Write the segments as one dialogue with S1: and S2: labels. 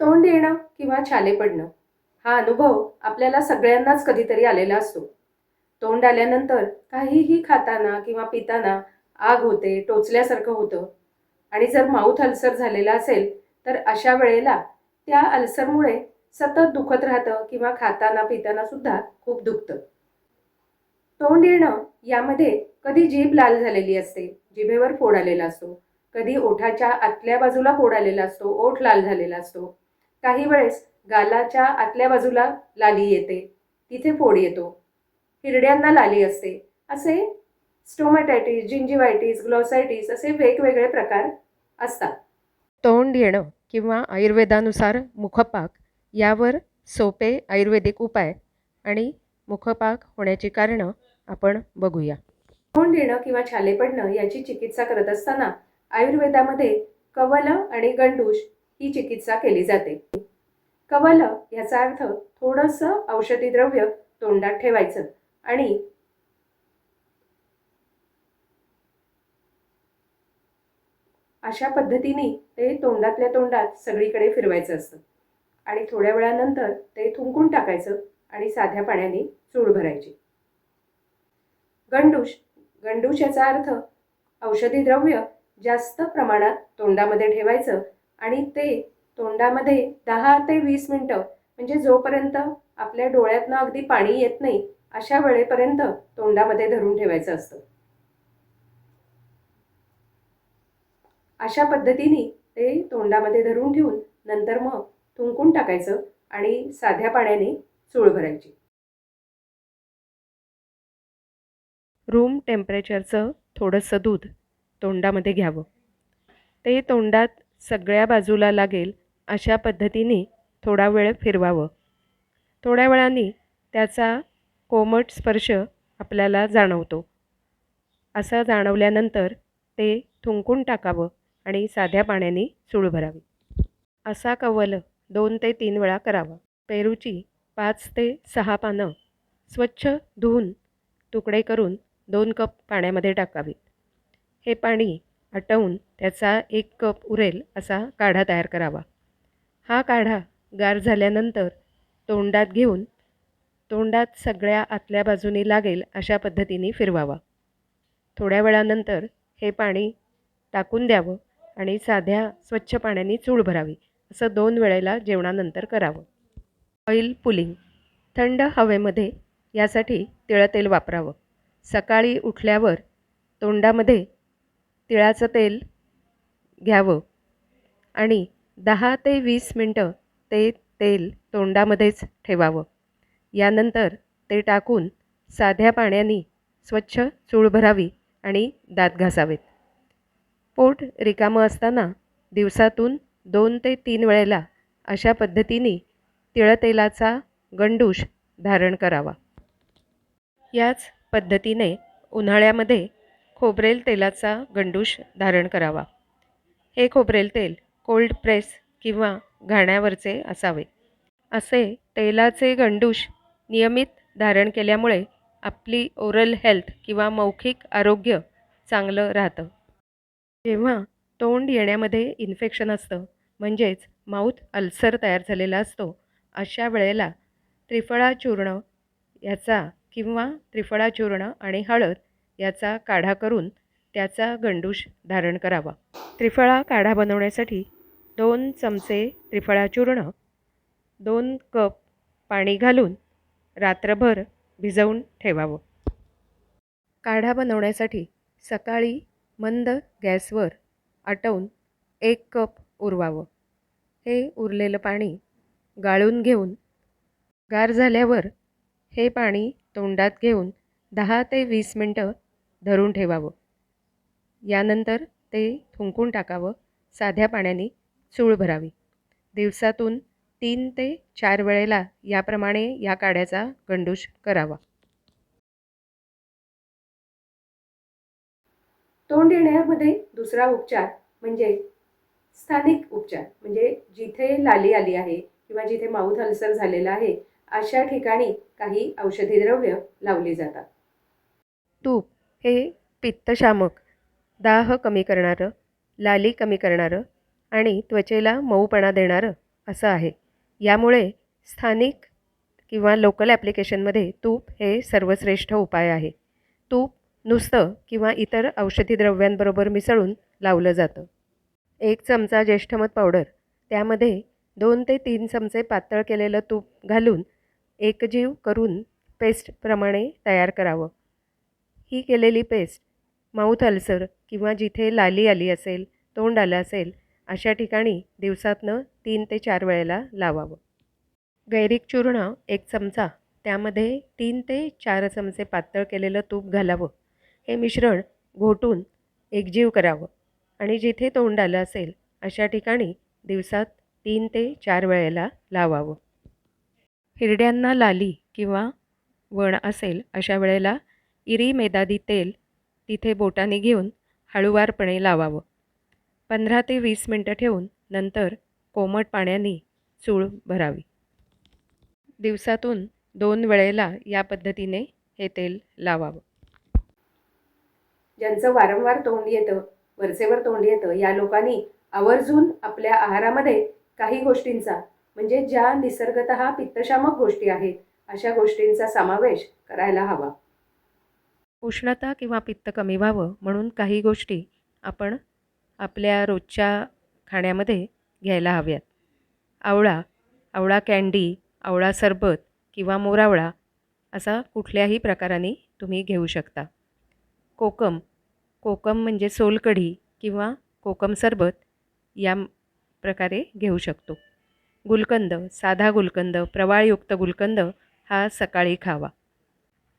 S1: तोंड येणं किंवा छाले पडणं हा अनुभव आपल्याला सगळ्यांनाच कधीतरी आलेला असतो. तोंड आल्यानंतर काहीही खाताना किंवा पिताना आग होते टोचल्यासारखं होतं. आणि जर माऊथ अल्सर झालेला असेल तर अशा वेळेला त्या अल्सरमुळे सतत दुखत राहतं किंवा खाताना पिताना सुद्धा खूप दुखतं. तोंड येणं यामध्ये कधी जीभ लाल झालेली असते जिभेवर फोड आलेला असतो. कधी ओठाच्या आतल्या बाजूला फोड आलेला असतो ओठ लाल झालेला असतो. काही वेळेस गालाच्या आतल्या बाजूला लाली येते. तिथे फोड येतो. हिरड्यांना लाली असते. असे स्टोमॅटायटिस जिंजिवायटिस ग्लॉसायटिस असे वेगवेगळे प्रकार असतात.
S2: तोंड येणं किंवा आयुर्वेदानुसार मुखपाक यावर सोपे आयुर्वेदिक उपाय आणि मुखपाक होण्याची कारणं आपण बघूया.
S1: तोंड येणं किंवा छाले पडणं याची चिकित्सा करत असताना आयुर्वेदामध्ये कवल आणि गंडूश ही चिकित्सा केली जाते. कवल याचा अर्थ थोडंसं औषधी द्रव्य तोंडात ठेवायचं आणि अशा पद्धतीने ते तोंडातल्या तोंडात सगळीकडे फिरवायचं असतं. आणि थोड्या वेळानंतर ते थुंकून टाकायचं आणि साध्या पाण्याने चूळ भरायची. गंडूश गंडूश याचा अर्थ औषधी द्रव्य जास्त प्रमाणात तोंडामध्ये ठेवायचं आणि ते तोंडामध्ये दहा ते वीस मिनटं म्हणजे जोपर्यंत आपल्या डोळ्यातनं अगदी पाणी येत नाही अशा वेळेपर्यंत तोंडामध्ये धरून ठेवायचं असतं. अशा पद्धतीने ते तोंडामध्ये धरून ठेवून नंतर मग थुंकून टाकायचं आणि साध्या पाण्याने चूळ भरायची.
S2: रूम टेम्परेचरचं थोडंसं दूध तोंडामध्ये घ्यावं. ते तोंडात सगळ्या बाजूला लागेल अशा पद्धतीने थोडा वेळ फिरवावं. थोड्या वेळाने त्याचा कोमट स्पर्श आपल्याला जाणवतो. असं जाणवल्यानंतर ते थुंकून टाकावं आणि साध्या पाण्याने चूळ भरावी. असा कवल दोन ते तीन वेळा करावा. पेरूची पाच ते सहा पानं स्वच्छ धुवून तुकडे करून दोन कप पाण्यामध्ये टाकावीत. हे पाणी आटवून त्याचा एक कप उरेल असा काढा तयार करावा. हा काढा गार झाल्यानंतर तोंडात घेऊन तोंडात सगळ्या आतल्या बाजूने लागेल अशा पद्धतीने फिरवावा. थोड्या वेळानंतर हे पाणी टाकून द्यावं आणि साध्या स्वच्छ पाण्याने चूळ भरावी असं दोन वेळेला जेवणानंतर करावं. ऑइल पुलिंग थंड हवेमध्ये यासाठी तिळतेल वापरावं. सकाळी उठल्यावर तोंडामध्ये तिळाचं तेल घ्यावं. आणि दहा ते वीस मिनटं ते तेल तोंडामध्येच ठेवावं. यानंतर ते टाकून साध्या पाण्याने स्वच्छ चूळ भरावी आणि दात घासावेत. पोट रिकामं असताना दिवसातून दोन ते तीन वेळेला अशा पद्धतीने तिळतेलाचा गंडूश धारण करावा. याच पद्धतीने उन्हाळ्यामध्ये खोबरेल तेलाचा गंडूश धारण करावा. हे खोबरेल तेल कोल्ड प्रेस किंवा घाण्यावरचे असावे. असे तेलाचे गंडूश नियमित धारण केल्यामुळे आपली ओरल हेल्थ किंवा मौखिक आरोग्य चांगलं राहतं. जेव्हा तोंड येण्यामध्ये इन्फेक्शन असतं म्हणजेच माऊथ अल्सर तयार झालेला असतो अशा वेळेला त्रिफळा चूर्ण याचा किंवा त्रिफळा चूर्ण आणि हळद याचा काढा करून त्याचा गंडूश धारण करावा. त्रिफळा काढा बनवण्यासाठी दोन चमचे त्रिफळा चूर्ण दोन कप पाणी घालून रात्रभर भिजवून ठेवावं. काढा बनवण्यासाठी सकाळी मंद गॅसवर आटवून एक कप उरवावं. हे उरलेलं पाणी गाळून घेऊन गार झाल्यावर हे पाणी तोंडात घेऊन दहा ते वीस मिनटं धरून ठेवावं. यानंतर ते थुंकून टाकावं. साध्या पाण्याने चूळ भरावी. दिवसातून तीन ते चार वेळेला याप्रमाणे या काड्याचा गंडूश करावा.
S1: तोंड येण्यामध्ये दुसरा उपचार म्हणजे स्थानिक उपचार. म्हणजे जिथे लाली आली आहे किंवा जिथे माऊथ अल्सर झालेला आहे अशा ठिकाणी काही औषधी द्रव्य लावली जातात.
S2: तूप. हे पित्तशामक. दाह कमी करणारं लाली कमी करणारं आणि त्वचेला मऊपणा देणारं असं आहे. यामुळे स्थानिक किंवा लोकल ॲप्लिकेशनमध्ये तूप हे सर्वश्रेष्ठ उपाय आहे. तूप नुसतं किंवा इतर औषधी द्रव्यांबरोबर मिसळून लावलं जातं. एक चमचा ज्येष्ठमध पावडर. त्यामध्ये दोन ते तीन चमचे पातळ केलेलं तूप घालून एकजीव करून पेस्टप्रमाणे तयार करावं. ही केलेली पेस्ट माऊथ अल्सर किंवा जिथे लाली आली असेल तोंड आलं असेल अशा ठिकाणी दिवसातनं तीन ते चार वेळेला लावावं. गैरिक चूर्ण एक चमचा त्यामध्ये तीन ते चार चमचे पातळ केलेलं तूप घालावं. हे मिश्रण घोटून एकजीव करावं आणि जिथे तोंड आलं असेल अशा ठिकाणी दिवसात तीन ते चार वेळेला लावावं. हिरड्यांना लाली किंवा वण असेल अशा वेळेला इरी मेदादी तेल तिथे बोटाने घेऊन हळुवारपणे लावावं. पंधरा ते वीस मिनटं ठेवून नंतर कोमट पाण्याने चूळ भरावी. दिवसातून दोन वेळेला या पद्धतीने हे तेल लावावं.
S1: ज्यांचं वारंवार तोंड येतं वरचेवर तोंड येतं या लोकांनी आवर्जून आपल्या आहारामध्ये काही गोष्टींचा म्हणजे ज्या निसर्गत पित्तशामक गोष्टी आहेत अशा गोष्टींचा समावेश करायला हवा.
S2: उष्णता किंवा पित्त कमी व्हावं म्हणून काही गोष्टी आपण आपल्या रोजच्या खाण्यामध्ये घ्यायला हव्यात. आवळा आवळा कँडी आवळा सरबत किंवा मोरावळा असा कुठल्याही प्रकाराने तुम्ही घेऊ शकता. कोकम कोकम म्हणजे सोलकढी किंवा कोकम सरबत या प्रकारे घेऊ शकतो. गुलकंद साधा गुलकंद प्रवाळयुक्त गुलकंद हा सकाळी खावा.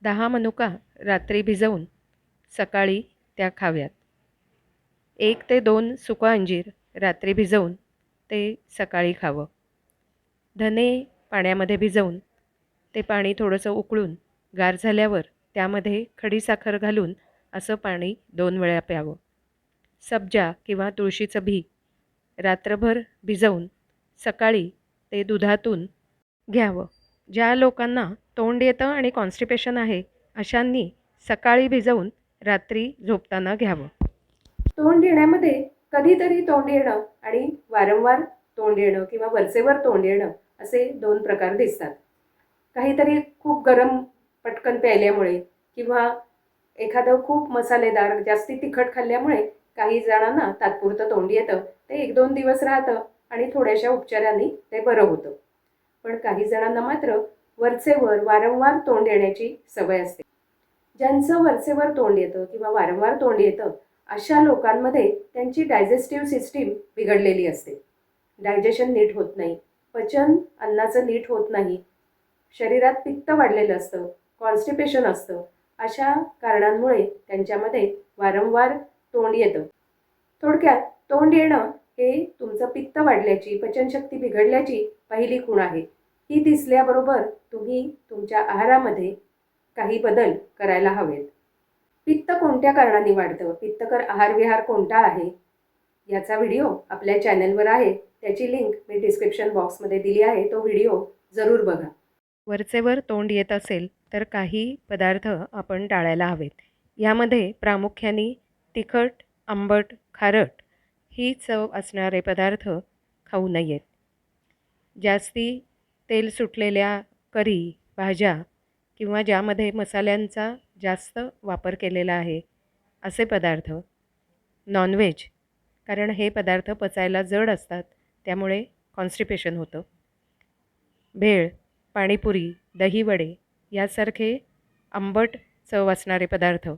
S2: दहा मनुका रात्री भिजवून सकाळी त्या खाव्यात. एक ते दोन सुका अंजीर रात्री भिजवून ते सकाळी खावं. धने पाण्यामध्ये भिजवून ते पाणी थोडंसं उकळून गार झाल्यावर त्यामध्ये खडीसाखर घालून असं पाणी दोन वेळा प्यावं. सब्जा किंवा तुळशीचं भी रात्रभर भिजवून सकाळी ते दुधातून घ्यावं. ज्या लोकांना तोंड येतं आणि कॉन्स्टिपेशन आहे अशांनी सकाळी भिजवून रात्री झोपताना घ्यावं.
S1: तोंड येण्यामध्ये कधीतरी तोंड येणं आणि वारंवार तोंड येणं किंवा वरचेवर तोंड येणं असे दोन प्रकार दिसतात. काहीतरी खूप गरम पटकन प्यायल्यामुळे किंवा एखादं खूप मसालेदार जास्ती तिखट खाल्ल्यामुळे काही जणांना तात्पुरतं तोंड येतं ते एक दोन दिवस राहतं आणि थोड्याशा उपचारांनी ते बरं होतं. पण काही जणांना मात्र वरचेवर वारंवार तोंड येण्याची सवय असते. ज्यांचं वरचेवर तोंड येतं किंवा वारंवार तोंड येतं अशा लोकांमध्ये त्यांची डायजेस्टिव्ह सिस्टीम बिघडलेली असते. डायजेशन नीट होत नाही पचन अन्नाचं नीट होत नाही शरीरात पित्त वाढलेलं असतं कॉन्स्टिपेशन असतं अशा कारणांमुळे त्यांच्यामध्ये वारंवार तोंड येतं. थोडक्यात तोंड येणं हे तुमचं पित्त वाढल्याची पचनशक्ती बिघडल्याची पहिली खूण आहे. ही दिसल्याबरोबर तुम्ही तुमच्या आहारामध्ये काही बदल करायला हवेत. पित्त कोणत्या कारणाने वाढतं? पित्तकर आहारविहार कोणता आहे? याचा व्हिडिओ आपल्या चॅनलवर आहे. त्याची लिंक मी डिस्क्रिप्शन बॉक्समध्ये दिली आहे. तो व्हिडिओ जरूर बघा.
S2: वरचेवर तोंड येत असेल तर काही पदार्थ आपण टाळायला हवेत. यामध्ये प्रामुख्याने तिखट आंबट खारट ही चव असणारे पदार्थ खाऊ नयेत. जास्ती तेल सुटलेल्या करी भाज्या किंवा ज्यामध्ये मसाल्यांचा जास्त वापर केलेला आहे असे पदार्थ. नॉनव्हेज कारण हे पदार्थ पचायला जड असतात त्यामुळे कॉन्स्टिपेशन होतं. भेळ पाणीपुरी दहीवडे यासारखे आंबट चव असणारे पदार्थ.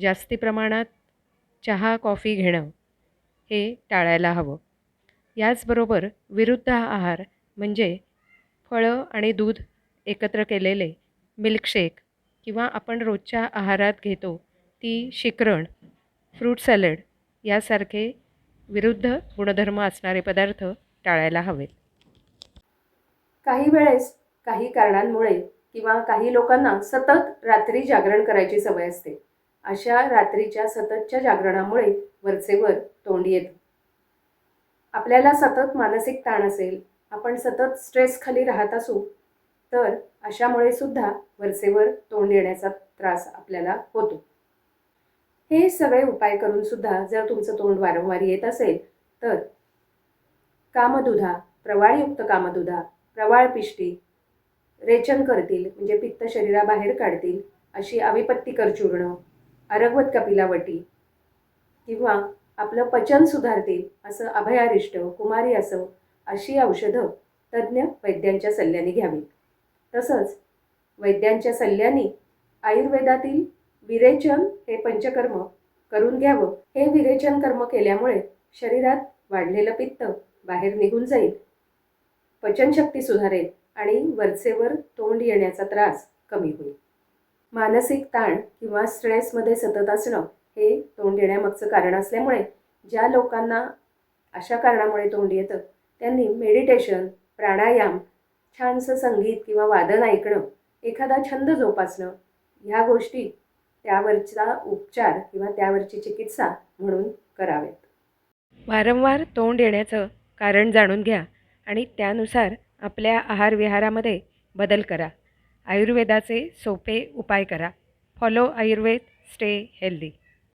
S2: जास्ती प्रमाणात चहा कॉफी घेणं हे टाळायला हवं. याचबरोबर विरुद्ध आहार म्हणजे फळं आणि दूध एकत्र केलेले मिल्कशेक किंवा आपण रोजच्या आहारात घेतो ती शिकरण फ्रूट सॅलड यासारखे विरुद्ध गुणधर्म असणारे पदार्थ टाळायला हवेत.
S1: काही वेळेस काही कारणांमुळे किंवा काही लोकांना सतत रात्री जागरण करायची सवय असते. अशा रात्रीच्या सततच्या जागरणामुळे वरचेवर तोंड येतं. आपल्याला सतत मानसिक ताण असेल आपण सतत स्ट्रेस खाली राहत असू तर अशामुळे सुद्धा वरचेवर तोंड येण्याचा त्रास आपल्याला होतो. हे सगळे उपाय करून सुद्धा जर तुमचं तोंड वारंवार येत असेल तर कामदुधा प्रवाळयुक्त कामदुधा प्रवाळ पिष्टी रेचन करतील म्हणजे पित्त शरीराबाहेर काढतील अशी अविपत्तीकर चूर्ण अरगवत कपिलावटी किंवा आपलं पचन सुधारतील असं अभयारिष्ट कुमारी असं अशी औषधं तज्ज्ञ वैद्यांच्या सल्ल्याने घ्यावीत. तसंच वैद्यांच्या सल्ल्याने आयुर्वेदातील विरेचन हे पंचकर्म करून घ्यावं. हे विरेचन कर्म केल्यामुळे शरीरात वाढलेलं पित्त बाहेर निघून जाईल. पचनशक्ती सुधारेल आणि वरचेवर तोंड येण्याचा त्रास कमी होईल. मानसिक ताण किंवा स्ट्रेसमध्ये सतत असणं हे तोंड येण्यामागचं कारण असल्यामुळे ज्या लोकांना अशा कारणामुळे तोंड येतं त्यांनी मेडिटेशन प्राणायाम छानसं संगीत किंवा वादन ऐकणं एखादा छंद जोपासणं ह्या गोष्टी त्यावरचा उपचार किंवा त्यावरची चिकित्सा म्हणून करावेत.
S2: वारंवार तोंड येण्याचं कारण जाणून घ्या आणि त्यानुसार आपल्या आहारविहारामध्ये बदल करा. आयुर्वेदाचे सोपे उपाय करा. Follow Ayurveda stay healthy.